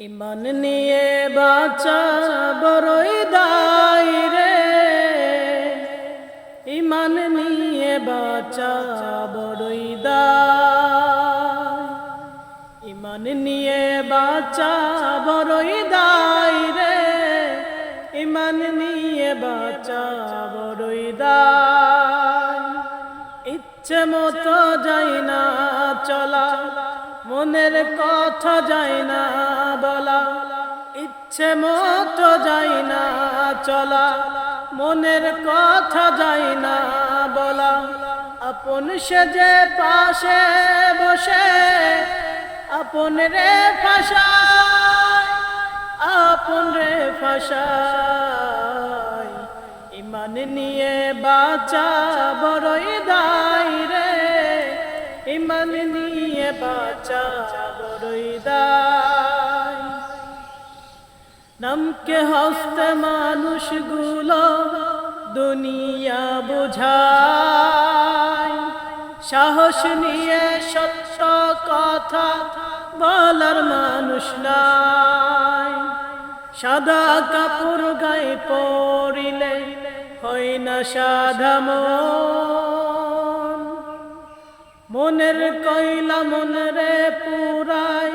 ইমান নিয়ে বাঁচা বড়ই দায় রে। ইমান নিয়ে বাঁচা বড়ই দায়। ইমান নিয়ে বাঁচা মনের কথা যাই না বলা, ইচ্ছে মতো যাই না চলা, মনের কথা যাই না বলা। আপন সেজে পাশে বসে, আপন রে ফাঁসায়, আপন রে ফাঁসায়। ইমান নিয়ে বাঁচা নামকে হস্তে মানুষগুলো দুনিয়া বোঝায়। সাহস নিয়ে সত্য কথা বলার মানুষ নাই। সাদা কাপড় গায়ে পরিলে হয় না সাদা মন। মনের কইলা মনরে পুরাই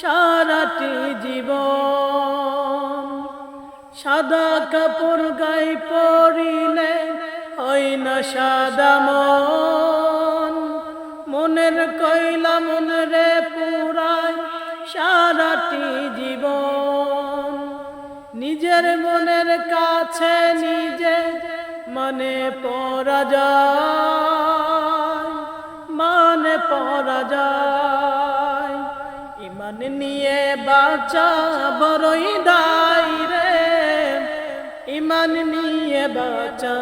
সারাটি জীবন সাদা কাপড় গাই পরিলে হয় না সাদা মন। মনের কইলা মনরে পুরাই সারাটি জীবন। নিজের মনের কাছে নিজে মনে পরা যায় মানে পরা যায়। ইমান নিয়ে বাঁচা বড়ই দায়। ইমান নিয়ে বাঁচা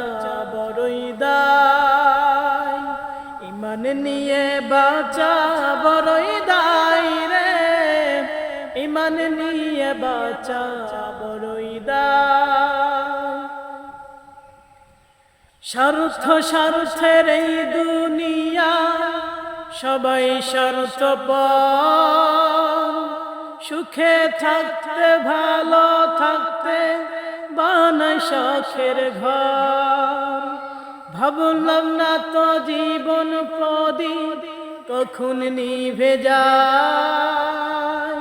বড়ই দায়। ইমান নিয়ে বাঁচা বড়ই দায় রে। ইমান নিয়ে বাঁচা বড়ই দায়। স্বার্থ স্বার্থের এই দুনিয়া সবাই স্বার্থ সুখে থাকতে, ভালো থাকতে শখের ঘর। ভাবলাম না তো জীবন প্রদীপ কখন নিভে যায়।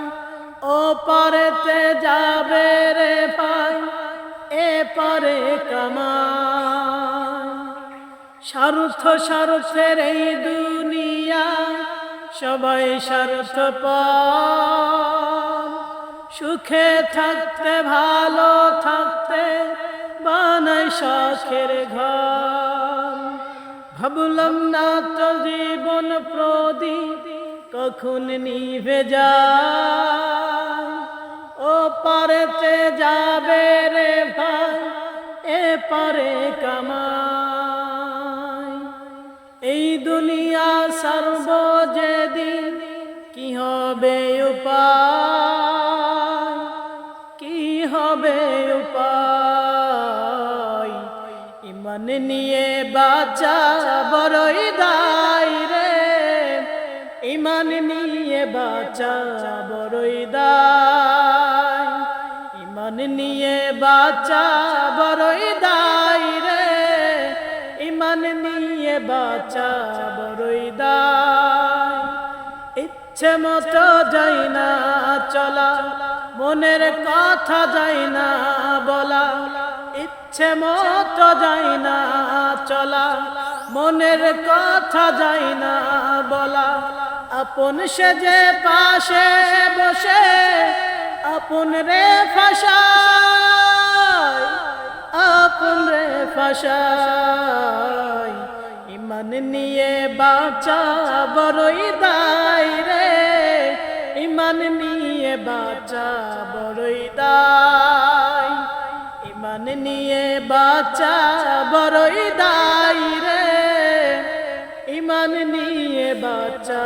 ও পারেতে যাবে রে পাই এ পারে কামাই। স্বার্থ স্বার্থের এই দুনিয়া সবাই স্বার্থ সুখে থাকতে, ভালো থাকতে বানায় শখের ঘর। ভাবলাম না তো জীবন প্রদীপ কখন নিভে যায়। ও পারেতে যাবে রে ভাই, এ পারে কামাই। এই দুনিয়া সর্ব যেদিন, কি হবে উপায়? নিয়ে বাঁচা বড়ই দায় রে। ইমান নিয়ে বাঁচা বড়ই দায়। ইমান নিয়ে বাঁচা বড়ই দায় রে। ইমান নিয়ে বাঁচা বড়ই দায়। ইচ্ছে মতো যাই না চলা, মনের কথা যাই না বলা। ইচ্ছে মতো যাই না চলা, মনের কথা যাই না বলা। আপন সে যে পাশে বসে, আপন রে ফাঁসায়, আপন রে ফাঁসায়। ইমান নিয়ে বাঁচা বড়ই দায় রে, ইমান নিয়ে বাঁচা বাঁচা বড়ই দায় রে। ইমান নিয়ে বাঁচা